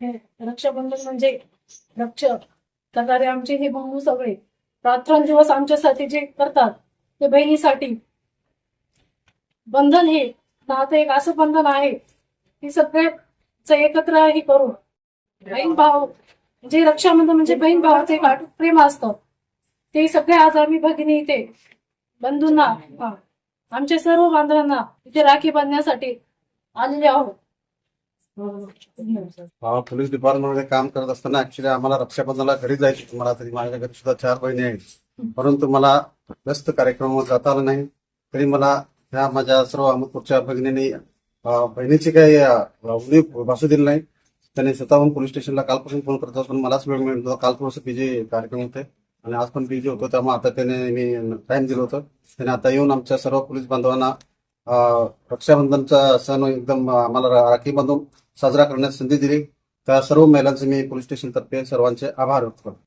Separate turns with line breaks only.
हे रक्षाबंधन म्हणजे रक्षक करणारे आमचे हे बंधू सगळे रात्रंदिवस आमच्यासाठी जे करतात ते बहिणीसाठी. बंधन हे नातं एक असं बंधन आहे की सगळ्याच एकत्र हे करून. बहीण भाव जे रक्षाबंधन म्हणजे बहीण भावाचं एक प्रेम असतं. ते सगळे आज आम्ही भगिनी इथे बंधूंना आमच्या सर्व बांधवांना इथे राखी बांधण्यासाठी आलेले आहोत.
अं, पोलीस डिपार्टमेंटमध्ये काम करत असताना ऍक्च्युली आम्हाला रक्षाबंधनाला घरी जायचं मला तरी माझ्या घरी सुद्धा चार बहिणी आहेत. परंतु मला व्यस्त कार्यक्रमात जाता आलं नाही. तरी मला ह्या माझ्या सर्व अहमदपूरच्या भगिनींनी बहिणीची काही उणीव भासू दिली नाही. त्यांनी स्वतःहून पोलीस स्टेशनला कालपासून फोन करत पण मलाच वेळ मिळत होता कालपासून बिझी कार्यक्रम होते. आणि आज पण बिझी होतो त्यामुळे आता त्याने मी टाइम दिलं होतं. त्याने आता येऊन आमच्या सर्व पोलीस बांधवांना रक्षाबंधनचा सण एकदम आम्हाला राखीमधून राखी बांधून साजरा करण्यास संधी दिली. त्या सर्व महिलांचे मी पोलीस स्टेशन तर्फे सर्वांचे आभार व्यक्त करतो.